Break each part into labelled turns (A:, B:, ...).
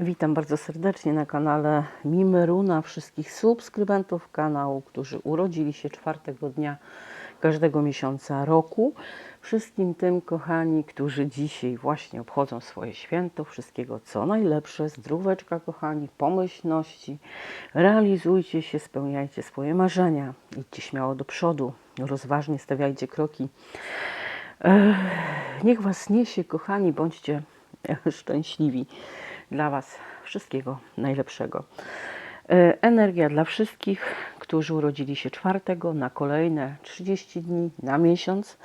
A: Witam bardzo serdecznie na kanale Mimeruna wszystkich subskrybentów kanału, którzy urodzili się czwartego dnia każdego miesiąca roku. Wszystkim tym, kochani, którzy dzisiaj właśnie obchodzą swoje święto, wszystkiego co najlepsze, zdróweczka, kochani, pomyślności. Realizujcie się, spełniajcie swoje marzenia, idźcie śmiało do przodu, rozważnie stawiajcie kroki. Ech, Niech Was niesie, kochani, bądźcie szczęśliwi. Dla Was wszystkiego najlepszego. E, Energia dla wszystkich, którzy urodzili się czwartego, na kolejne 30 dni, na miesiąc.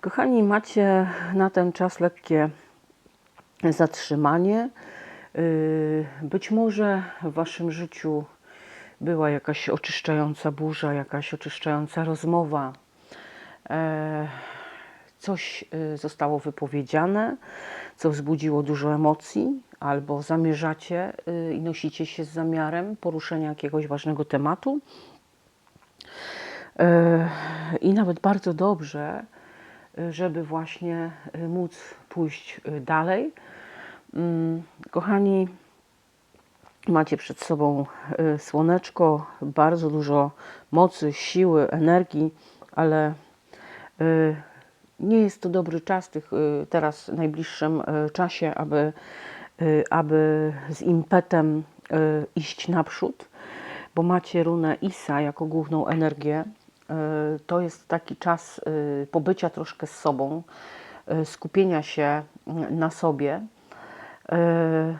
A: Kochani, macie na ten czas lekkie zatrzymanie. Y, Być może w Waszym życiu była jakaś oczyszczająca burza, jakaś oczyszczająca rozmowa. E, Coś zostało wypowiedziane, co wzbudziło dużo emocji, albo zamierzacie y, i nosicie się z zamiarem poruszenia jakiegoś ważnego tematu. E, I nawet bardzo dobrze, y, żeby właśnie y, móc pójść y, dalej. Mm, Kochani, macie przed sobą y, słoneczko, bardzo dużo mocy, siły, energii, ale y, nie jest to dobry czas w tych y, teraz najbliższym y, czasie, aby, y, aby z impetem y, iść naprzód, bo macie runę Isa jako główną energię. Y, To jest taki czas y, pobycia troszkę z sobą, y, skupienia się y, na sobie. Y,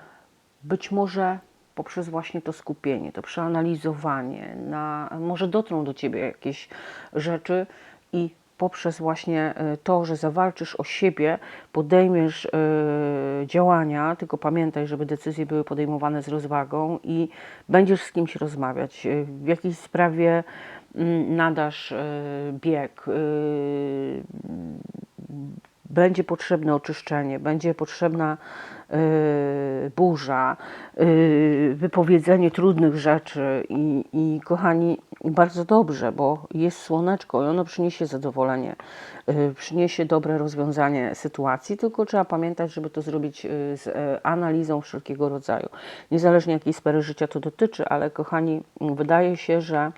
A: Być może poprzez właśnie to skupienie, to przeanalizowanie, na, może dotrą do ciebie jakieś rzeczy i poprzez właśnie y, to, że zawalczysz o siebie, podejmiesz y, działania, tylko pamiętaj, żeby decyzje były podejmowane z rozwagą i będziesz z kimś rozmawiać. Y, W jakiejś sprawie mm, nadasz bieg, będzie potrzebne oczyszczenie, będzie potrzebna y, burza, y, wypowiedzenie trudnych rzeczy i, i kochani, bardzo dobrze, bo jest słoneczko i ono przyniesie zadowolenie, y, przyniesie dobre rozwiązanie sytuacji, tylko trzeba pamiętać, żeby to zrobić y, z y, analizą wszelkiego rodzaju. Niezależnie jakiej sfery życia to dotyczy, ale kochani, wydaje się, że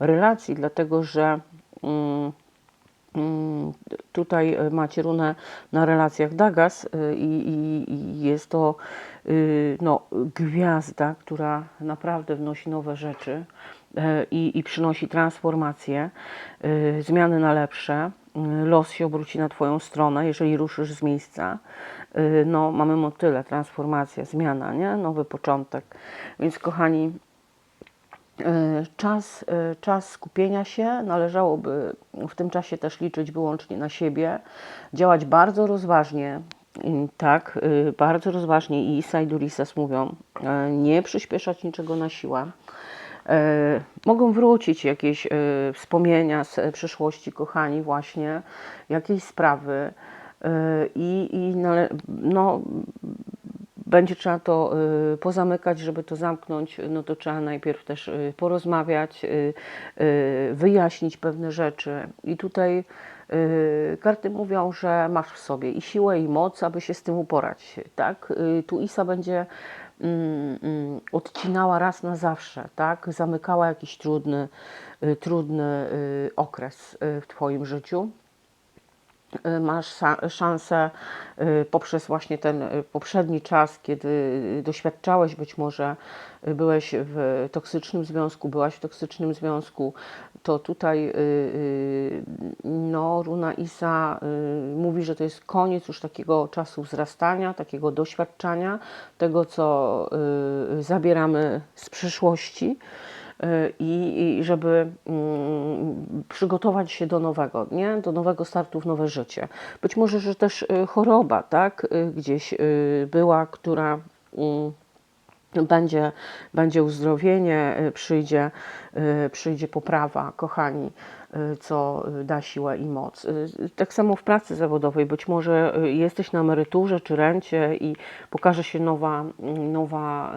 A: relacji, dlatego że Mm, Tutaj e, macie runę na relacjach Dagas y, i, i, i jest to y, no, gwiazda, która naprawdę wnosi nowe rzeczy e, i, i przynosi transformacje, zmiany na lepsze. Y, Los się obróci na Twoją stronę, jeżeli ruszysz z miejsca. No, mamy motyle, transformacja, zmiana, nie? nowy początek. Więc kochani, E, Czas, e, czas skupienia się, należałoby w tym czasie też liczyć wyłącznie na siebie, działać bardzo rozważnie, tak, y, bardzo rozważnie i Isa i Durisas mówią, e, nie przyspieszać niczego na siłę. E, Mogą wrócić jakieś e, wspomnienia z e, przeszłości, kochani, właśnie, jakieś sprawy e, i, i no, będzie trzeba to y, pozamykać, żeby to zamknąć, no to trzeba najpierw też y, porozmawiać, y, wyjaśnić pewne rzeczy. I tutaj karty mówią, że masz w sobie i siłę, i moc, aby się z tym uporać. Tak? Tu Isa będzie mm, mm, odcinała raz na zawsze, tak? zamykała jakiś trudny, trudny okres w Twoim życiu masz sa- szansę y, poprzez właśnie ten y, poprzedni czas, kiedy y, doświadczałeś, być może y, byłeś w toksycznym związku, byłaś w toksycznym związku, to tutaj y, y, no, Runa Isa y, mówi, że to jest koniec już takiego czasu wzrastania, takiego doświadczania, tego co y, zabieramy z przyszłości. y, i, i żeby mm, przygotować się do nowego, nie? do nowego startu w nowe życie. Być może, że też y, choroba, tak, y, gdzieś y, była, która mm, będzie, będzie uzdrowienie, y, przyjdzie, y, przyjdzie poprawa, kochani, y, co y, da siłę i moc. Y, Tak samo w pracy zawodowej, być może y, jesteś na emeryturze czy rencie i pokaże się nowa, nowa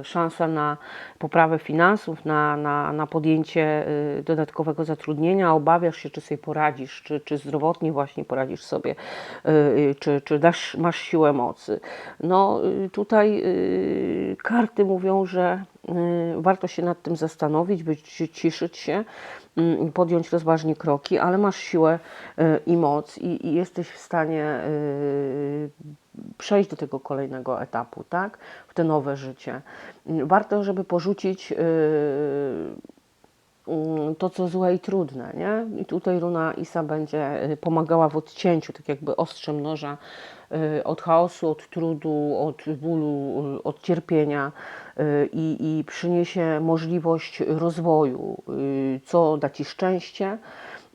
A: y, szansa na poprawę finansów, na, na, na podjęcie y, dodatkowego zatrudnienia, obawiasz się, czy sobie poradzisz, czy, czy zdrowotnie właśnie poradzisz sobie, y, y, czy, czy dasz, masz siłę mocy. No y, tutaj y, y, karty mówią, że y, warto się nad tym zastanowić, być, ciszyć się, y, podjąć rozważnie kroki, ale masz siłę y, i moc i, i jesteś w stanie y, przejść do tego kolejnego etapu, tak? W te nowe życie. Y, Warto, żeby porzucić y, mm, to, co złe i trudne, nie? I tutaj runa Isa będzie y, pomagała w odcięciu, tak jakby ostrzem noża y, od chaosu, od trudu, od bólu, y, od cierpienia i, i przyniesie możliwość rozwoju, co da Ci szczęście.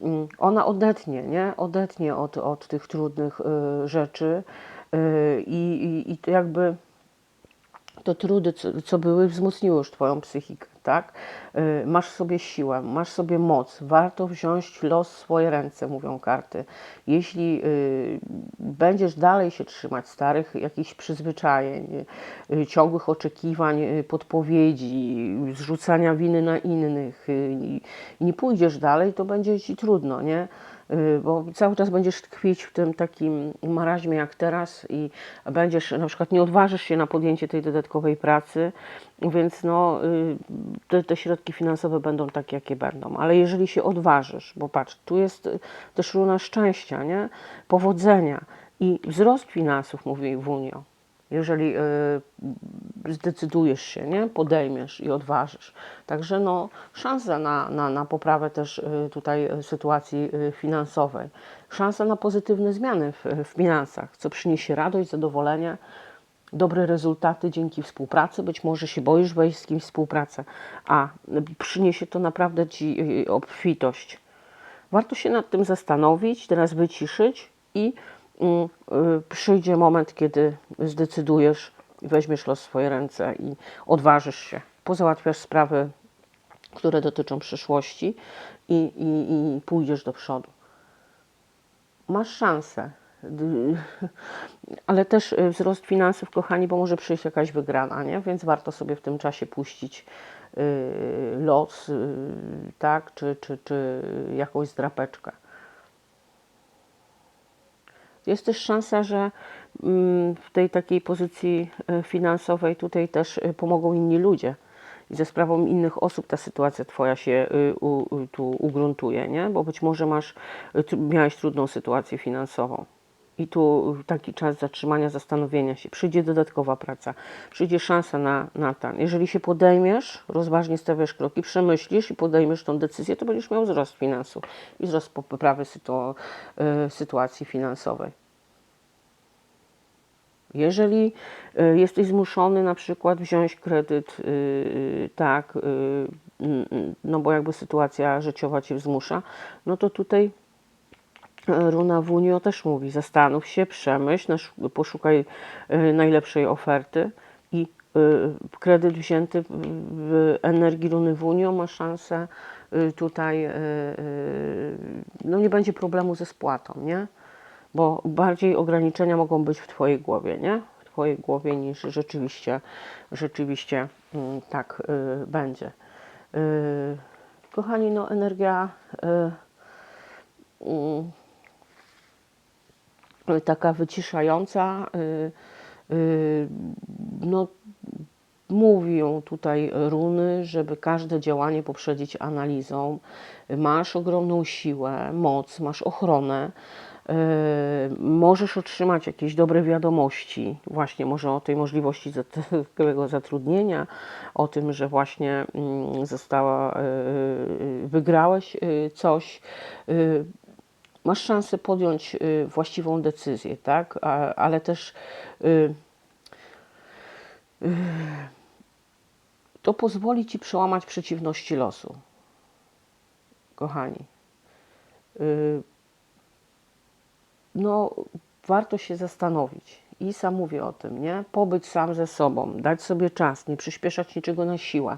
A: Mm, Ona odetnie, nie? Odetnie od, od tych trudnych rzeczy i, i, i jakby to trudy, co, co były, wzmocniły już Twoją psychikę, tak? Y, Masz sobie siłę, masz sobie moc. Warto wziąć los w swoje ręce, mówią karty. Jeśli y, będziesz dalej się trzymać starych jakichś przyzwyczajeń, y, ciągłych oczekiwań, podpowiedzi, zrzucania winy na innych i nie pójdziesz dalej, to będzie Ci trudno, nie? Y, bo cały czas będziesz tkwić w tym takim maraźmie jak teraz i będziesz, na przykład nie odważysz się na podjęcie tej dodatkowej pracy, więc no, y, te, te środki finansowe będą takie, jakie będą. Ale jeżeli się odważysz, bo patrz, tu jest też runa szczęścia, nie? Powodzenia i wzrost finansów, mówi Wunio. Jeżeli y, zdecydujesz się, nie? podejmiesz i odważysz. Także no, szansa na, na, na poprawę też y, tutaj y, sytuacji finansowej. Szansa na pozytywne zmiany w, w finansach, co przyniesie radość, zadowolenie, dobre rezultaty dzięki współpracy. Być może się boisz wejść z kimś w współpracę, a przyniesie to naprawdę Ci obfitość. Warto się nad tym zastanowić, teraz wyciszyć i przyjdzie moment, kiedy zdecydujesz, weźmiesz los w swoje ręce i odważysz się, pozałatwiasz sprawy, które dotyczą przyszłości i, i, i pójdziesz do przodu. Masz szansę, ale też y, wzrost finansów, kochani, bo może przyjść jakaś wygrana, nie? Więc warto sobie w tym czasie puścić y, los, y, tak, czy, czy, czy jakąś zdrapeczkę. Jest też szansa, że mm, w tej takiej pozycji e, finansowej tutaj też e, pomogą inni ludzie. I ze sprawą innych osób ta sytuacja Twoja się u, tu ugruntuje, nie? Bo być może masz, miałeś trudną sytuację finansową. I tu taki czas zatrzymania, zastanowienia się. Przyjdzie dodatkowa praca, przyjdzie szansa na, na ten. Jeżeli się podejmiesz, rozważnie stawiasz kroki, przemyślisz i podejmiesz tą decyzję, to będziesz miał wzrost finansów i wzrost poprawy sytu, y, sytuacji finansowej. Jeżeli y, jesteś zmuszony na przykład wziąć kredyt, y, tak, no bo jakby sytuacja życiowa cię zmusza, no to tutaj Runa Wunio też mówi, zastanów się, przemyśl, poszukaj y, najlepszej oferty i y, kredyt wzięty w- energii Runy Wunio ma szansę y, tutaj, no nie będzie problemu ze spłatą, nie? Bo bardziej ograniczenia mogą być w Twojej głowie, nie? W Twojej głowie niż rzeczywiście, rzeczywiście mm, tak będzie. Kochani, no energia mm, taka wyciszająca, y, y, no mówią tutaj runy, żeby każde działanie poprzedzić analizą. Masz ogromną siłę, moc, masz ochronę. yy, Możesz otrzymać jakieś dobre wiadomości, właśnie może o tej możliwości takiego zatrudnienia, o tym, że właśnie mm, została, wygrałeś coś. Masz szansę podjąć y, właściwą decyzję, tak? A, ale też y, y, to pozwoli ci przełamać przeciwności losu. Kochani. No, warto się zastanowić. I sam mówię o tym, nie? Pobyć sam ze sobą, dać sobie czas, nie przyspieszać niczego na siłę,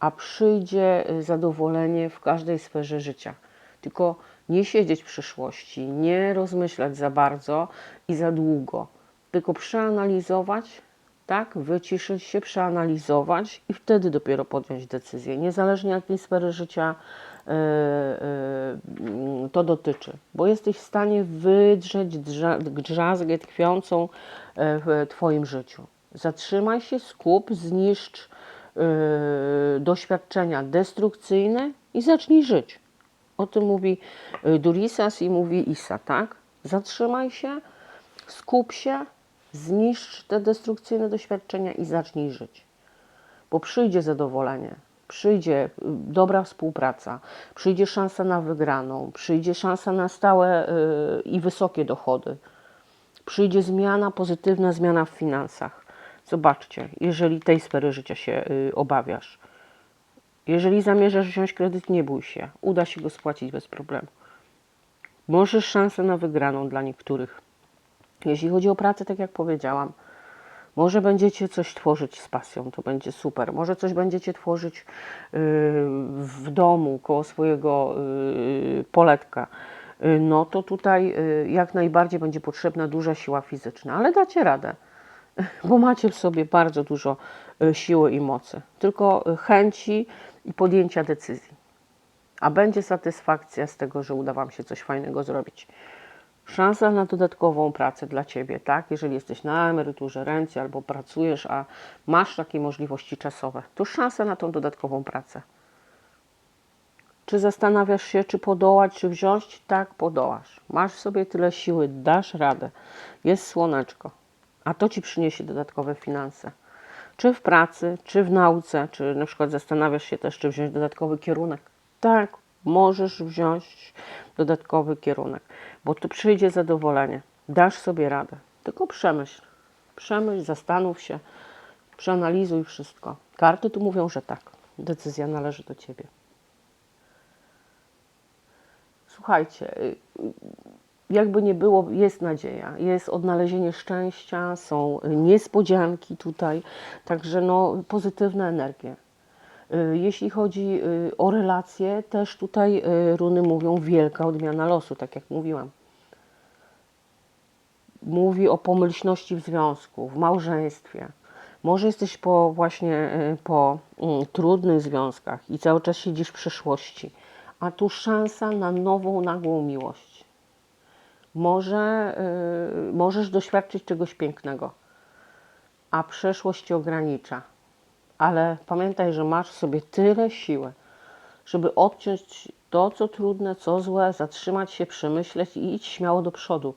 A: a przyjdzie zadowolenie w każdej sferze życia. Tylko nie siedzieć w przyszłości, nie rozmyślać za bardzo i za długo, tylko przeanalizować, tak, wyciszyć się, przeanalizować i wtedy dopiero podjąć decyzję, niezależnie jakiej sfery życia e, e, to dotyczy, bo jesteś w stanie wydrzeć drza- drzazgę tkwiącą e, w Twoim życiu. Zatrzymaj się, skup, zniszcz doświadczenia destrukcyjne i zacznij żyć. O tym mówi y, Durisas i mówi Isa, tak? Zatrzymaj się, skup się, zniszcz te destrukcyjne doświadczenia i zacznij żyć. Bo przyjdzie zadowolenie, przyjdzie y, dobra współpraca, przyjdzie szansa na wygraną, przyjdzie szansa na stałe y, i wysokie dochody, przyjdzie zmiana, pozytywna zmiana w finansach. Zobaczcie, jeżeli tej sfery życia się obawiasz. Jeżeli zamierzasz wziąć kredyt, nie bój się. Uda się go spłacić bez problemu. Możesz szansę na wygraną dla niektórych. Jeśli chodzi o pracę, tak jak powiedziałam, może będziecie coś tworzyć z pasją, to będzie super. Może coś będziecie tworzyć yy, w domu, koło swojego yy, poletka. Yy, No to tutaj jak najbardziej będzie potrzebna duża siła fizyczna, ale dacie radę bo macie w sobie bardzo dużo siły i mocy, tylko y, chęci i podjęcia decyzji. A będzie satysfakcja z tego, że uda Wam się coś fajnego zrobić. Szansa na dodatkową pracę dla Ciebie, tak? Jeżeli jesteś na emeryturze, rencie albo pracujesz, a masz takie możliwości czasowe, to szansa na tą dodatkową pracę. Czy zastanawiasz się, czy podołać, czy wziąć? Tak, podołasz. Masz sobie tyle siły, dasz radę. Jest słoneczko a to ci przyniesie dodatkowe finanse. Czy w pracy, czy w nauce, czy na przykład zastanawiasz się też, czy wziąć dodatkowy kierunek. Tak, możesz wziąć dodatkowy kierunek, bo tu przyjdzie zadowolenie. Dasz sobie radę. Tylko przemyśl. Przemyśl, zastanów się, przeanalizuj wszystko. Karty tu mówią, że tak. Decyzja należy do ciebie. Słuchajcie, y, jakby nie było, jest nadzieja, jest odnalezienie szczęścia, są niespodzianki tutaj, także no, pozytywne energie. Y, Jeśli chodzi y, o relacje, też tutaj y, runy mówią wielka odmiana losu, tak jak mówiłam. Mówi o pomyślności w związku, w małżeństwie. Może jesteś po właśnie po mm, trudnych związkach i cały czas siedzisz w przeszłości, a tu szansa na nową, nagłą miłość może, y, możesz doświadczyć czegoś pięknego, a przeszłość cię ogranicza. Ale pamiętaj, że masz w sobie tyle siły, żeby odciąć to, co trudne, co złe, zatrzymać się, przemyśleć i iść śmiało do przodu.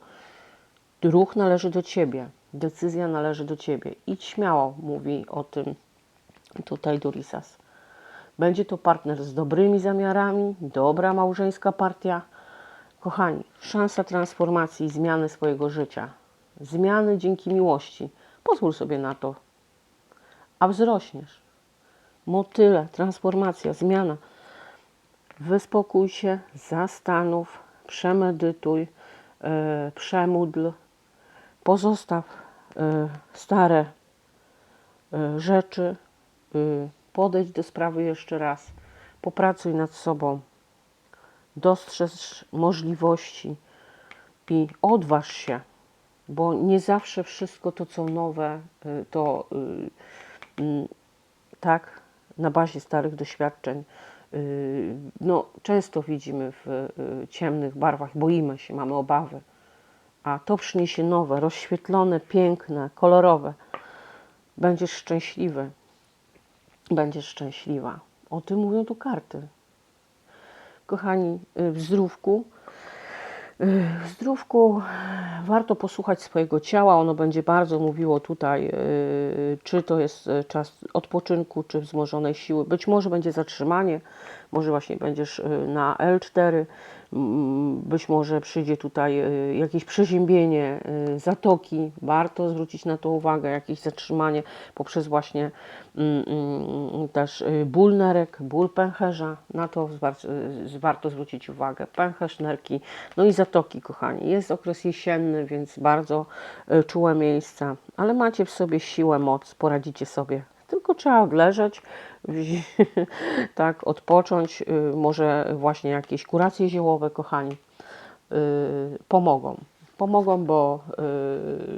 A: Ruch należy do ciebie, decyzja należy do ciebie. Idź śmiało, mówi o tym tutaj Durisas. Będzie to partner z dobrymi zamiarami, dobra małżeńska partia Kochani, szansa transformacji i zmiany swojego życia. Zmiany dzięki miłości. Pozwól sobie na to, a wzrośniesz. Motyle, transformacja, zmiana. Wyspokój się, zastanów, przemedytuj, yy, przemódl. Pozostaw yy, stare yy, rzeczy. Yy, podejdź do sprawy jeszcze raz. Popracuj nad sobą dostrzeż możliwości i odważ się, bo nie zawsze wszystko to, co nowe, y, to y, y, tak, na bazie starych doświadczeń, no, często widzimy w ciemnych barwach, boimy się, mamy obawy, a to przyniesie nowe, rozświetlone, piękne, kolorowe. Będziesz szczęśliwy, będziesz szczęśliwa. O tym mówią tu karty kochani, y, w zdrówku. Y, w zdrówku warto posłuchać swojego ciała. Ono będzie bardzo mówiło tutaj, y, czy to jest czas odpoczynku, czy wzmożonej siły. Być może będzie zatrzymanie, może właśnie będziesz na L4, być może przyjdzie tutaj jakieś przeziębienie zatoki. Warto zwrócić na to uwagę, jakieś zatrzymanie poprzez właśnie mm, mm, też ból nerek, ból pęcherza. Na to warto zwrócić uwagę. Pęcherz, nerki, no i zatoki, kochani. Jest okres jesienny, więc bardzo czułe miejsca, ale macie w sobie siłę, moc, poradzicie sobie tylko trzeba odleżeć, tak, odpocząć. Y, może właśnie jakieś kuracje ziołowe, kochani, y, pomogą. Pomogą, bo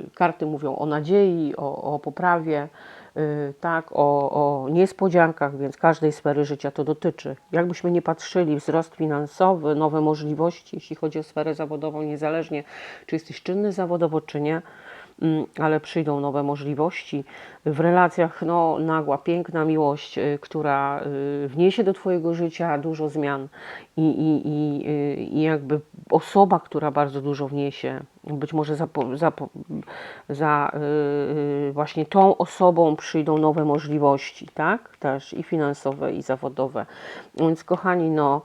A: y, karty mówią o nadziei, o, o poprawie, tak, o, o niespodziankach, więc każdej sfery życia to dotyczy. Jakbyśmy nie patrzyli, wzrost finansowy, nowe możliwości, jeśli chodzi o sferę zawodową, niezależnie czy jesteś czynny zawodowo, czy nie, ale przyjdą nowe możliwości. W relacjach no, nagła, piękna miłość, y, która y, wniesie do Twojego życia dużo zmian i, i, i, y, i jakby osoba, która bardzo dużo wniesie, być może za, za, za właśnie tą osobą przyjdą nowe możliwości, tak? Też i finansowe, i zawodowe. Więc kochani, no,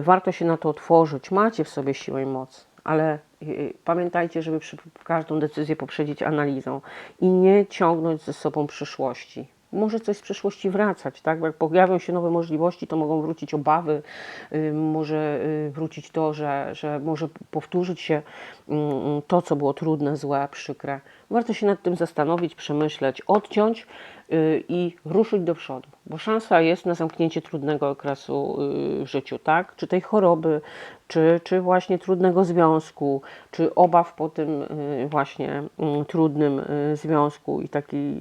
A: warto się na to otworzyć. Macie w sobie siłę i moc, ale y, pamiętajcie, żeby każdą decyzję poprzedzić analizą i nie ciągnąć ze sobą przyszłości. Może coś z przeszłości wracać, tak? Bo jak pojawią się nowe możliwości, to mogą wrócić obawy, y, może y, wrócić to, że, że może powtórzyć się mm, to, co było trudne, złe, przykre. Warto się nad tym zastanowić, przemyśleć, odciąć y, i ruszyć do przodu, bo szansa jest na zamknięcie trudnego okresu w życiu, tak? Czy tej choroby, czy, czy właśnie trudnego związku, czy obaw po tym właśnie mm, trudnym związku i taki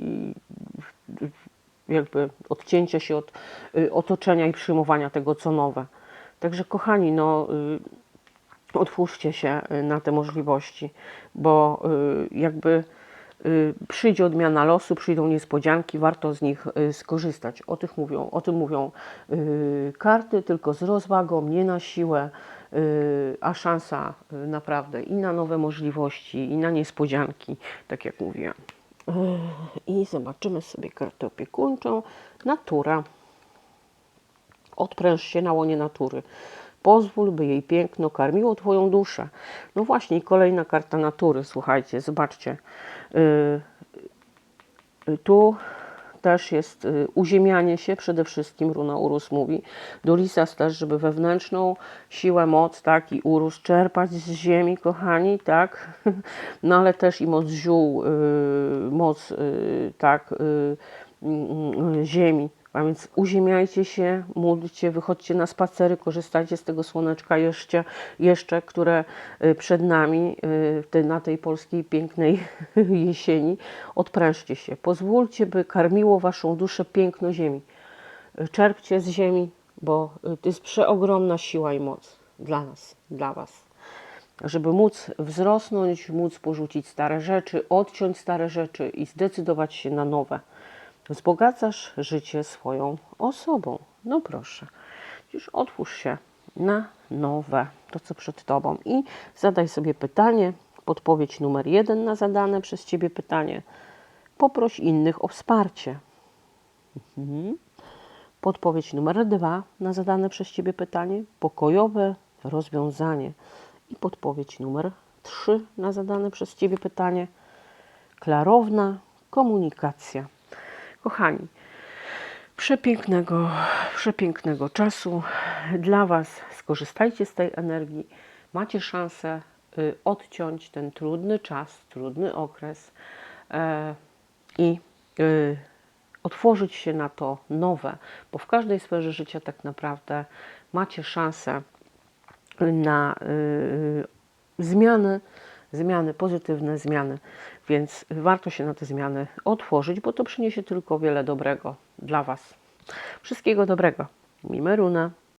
A: jakby odcięcia się od y, otoczenia i przyjmowania tego, co nowe. Także kochani, no y, otwórzcie się y, na te możliwości, bo jakby przyjdzie odmiana losu, przyjdą niespodzianki, warto z nich skorzystać. O, tych mówią, o tym mówią karty, tylko z rozwagą, nie na siłę, a szansa naprawdę i na nowe możliwości, i na niespodzianki, tak jak mówiłam. I zobaczymy sobie kartę opiekuńczą. Natura. Odpręż się na łonie natury. Pozwól, by jej piękno karmiło Twoją duszę. No właśnie, kolejna karta natury. Słuchajcie, zobaczcie. Yy, yy, tu też jest y, uziemianie się, przede wszystkim Runa Urus mówi. Do Lisas też, żeby wewnętrzną siłę, moc, tak, i Urus czerpać z ziemi, kochani, tak, no ale też i moc ziół, y, moc, y, tak, y, y, ziemi. A więc uziemiajcie się, módlcie, wychodźcie na spacery, korzystajcie z tego słoneczka jeszcze, jeszcze które y, przed nami y, na tej polskiej pięknej jesieni. Odprężcie się. Pozwólcie, by karmiło waszą duszę piękno ziemi. Czerpcie z ziemi, bo y, to jest przeogromna siła i moc dla nas, dla was żeby móc wzrosnąć, móc porzucić stare rzeczy, odciąć stare rzeczy i zdecydować się na nowe. Wzbogacasz życie swoją osobą. No proszę, już otwórz się na nowe, to co przed Tobą i zadaj sobie pytanie, podpowiedź numer jeden na zadane przez Ciebie pytanie. Poproś innych o wsparcie. Mhm. Podpowiedź numer dwa na zadane przez Ciebie pytanie. Pokojowe rozwiązanie. I podpowiedź numer trzy na zadane przez Ciebie pytanie. Klarowna komunikacja. Kochani, przepięknego, przepięknego czasu dla Was. Skorzystajcie z tej energii. Macie szansę y, odciąć ten trudny czas, trudny okres e, i y, otworzyć się na to nowe, bo w każdej sferze życia tak naprawdę macie szansę na y, zmiany, zmiany, pozytywne zmiany, więc warto się na te zmiany otworzyć, bo to przyniesie tylko wiele dobrego dla Was. Wszystkiego dobrego. Mimeruna.